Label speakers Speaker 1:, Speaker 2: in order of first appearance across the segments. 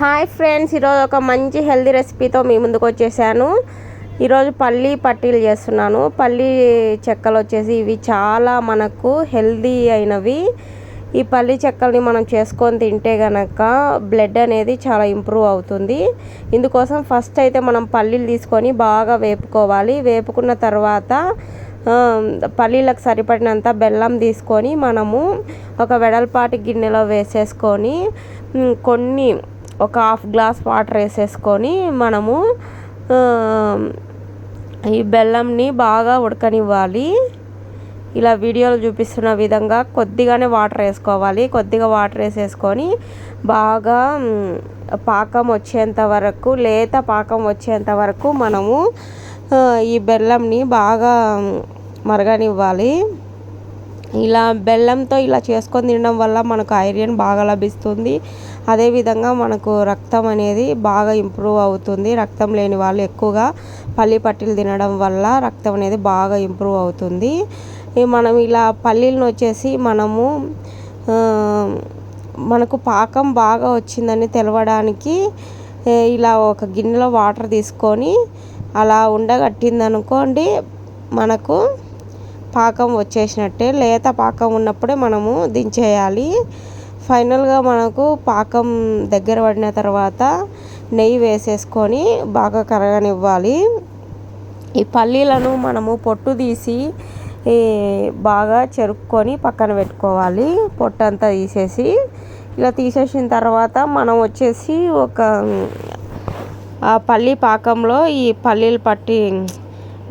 Speaker 1: Hi friends ఈరోజు ఒక మంచి హెల్దీ రెసిపీతో మీ ముందుకు వచ్చేసాను. ఈరోజు పల్లీ పట్టీలు చేస్తున్నాను. పల్లీ చెక్కలు వచ్చేసి ఇవి చాలా మనకు హెల్దీ అయినవి. ఈ పల్లి చెక్కల్ని మనం చేసుకొని తింటే గనక బ్లడ్ అనేది చాలా ఇంప్రూవ్ అవుతుంది. ఇందుకోసం ఫస్ట్ అయితే మనం పల్లీలు తీసుకొని బాగా వేపుకోవాలి. వేపుకున్న తర్వాత పల్లీలకు సరిపడినంత బెల్లం తీసుకొని మనము ఒక వెడల్పాటి గిన్నెలో వేసేసుకొని కొన్ని ఒక హాఫ్ గ్లాస్ వాటర్ వేసేసుకొని మనము ఈ బెల్లంని బాగా ఉడకనివ్వాలి. ఇలా వీడియోలో చూపిస్తున్న విధంగా కొద్దిగానే వాటర్ వేసుకోవాలి. కొద్దిగా వాటర్ వేసేసుకొని బాగా పాకం వచ్చేంత వరకు లేత పాకం వచ్చేంత వరకు మనము ఈ బెల్లంని బాగా మరగనివ్వాలి. ఇలా బెల్లంతో ఇలా చేసుకొని తినడం వల్ల మనకు ఐరన్ బాగా లభిస్తుంది. అదేవిధంగా మనకు రక్తం అనేది బాగా ఇంప్రూవ్ అవుతుంది. రక్తం లేని వాళ్ళు ఎక్కువగా పల్లి పట్టీలు తినడం వల్ల రక్తం అనేది బాగా ఇంప్రూవ్ అవుతుంది. మనం ఇలా పల్లీలను వచ్చేసి మనము మనకు పాకం బాగా వచ్చిందని తెలవడానికి ఇలా ఒక గిన్నెలో వాటర్ తీసుకొని అలా ఉండగట్టిందనుకోండి మనకు పాకం వచ్చేసినట్టే లేత పాకం ఉన్నప్పుడే మనము దించేయాలి. ఫైనల్గా మనకు పాకం దగ్గర పడిన తర్వాత నెయ్యి వేసేసుకొని బాగా కరగనివ్వాలి. ఈ పల్లీలను మనము పొట్టు తీసి బాగా చెరుక్కొని పక్కన పెట్టుకోవాలి. పొట్టంతా తీసేసి ఇలా తీసేసిన తర్వాత మనం వచ్చేసి ఒక పల్లీ పాకంలో ఈ పల్లీలు పట్టి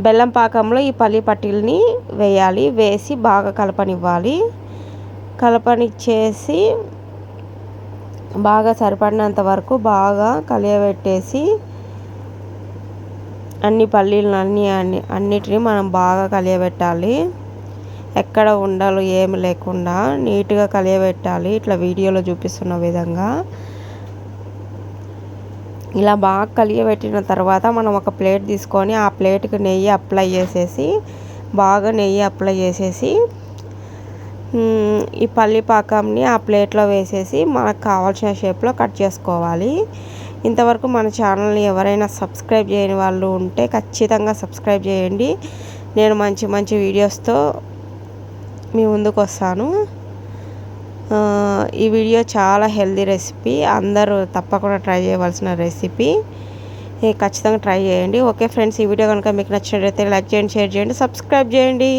Speaker 1: బెల్లం పాకంలో ఈ పల్లి పట్టీలని వేయాలి. వేసి బాగా కలపనివ్వాలి. కలపనిచ్చేసి బాగా సరిపడినంత వరకు బాగా కలియబెట్టేసి అన్ని పల్లీలను అన్ని అన్ని అన్నిటిని మనం బాగా కలియబెట్టాలి. ఎక్కడ ఉండాలో ఏమి లేకుండా నీట్గా కలియబెట్టాలి. ఇట్లా వీడియోలో చూపిస్తున్న విధంగా. ఇలా బాగా కలియబెట్టిన తర్వాత మనం ఒక ప్లేట్ తీసుకొని ఆ ప్లేట్కి నెయ్యి అప్లై చేసేసి బాగా నెయ్యి అప్లై చేసేసి ఈ పల్లి పాకంని ఆ ప్లేట్లో వేసేసి మనకు కావాల్సిన షేప్లో కట్ చేసుకోవాలి. ఇంతవరకు మన ఛానల్ని ఎవరైనా సబ్స్క్రైబ్ చేయని వాళ్ళు ఉంటే ఖచ్చితంగా సబ్స్క్రైబ్ చేయండి. నేను మంచి మంచి వీడియోస్తో మీ ముందుకు వస్తాను. ఈ వీడియో చాలా హెల్దీ రెసిపీ. అందరూ తప్పకుండా ట్రై చేయవలసిన రెసిపీ. ఖచ్చితంగా ట్రై చేయండి. ఓకే ఫ్రెండ్స్ ఈ వీడియో కనుక మీకు నచ్చినట్లయితే లైక్ చేయండి షేర్ చేయండి సబ్స్క్రైబ్ చేయండి.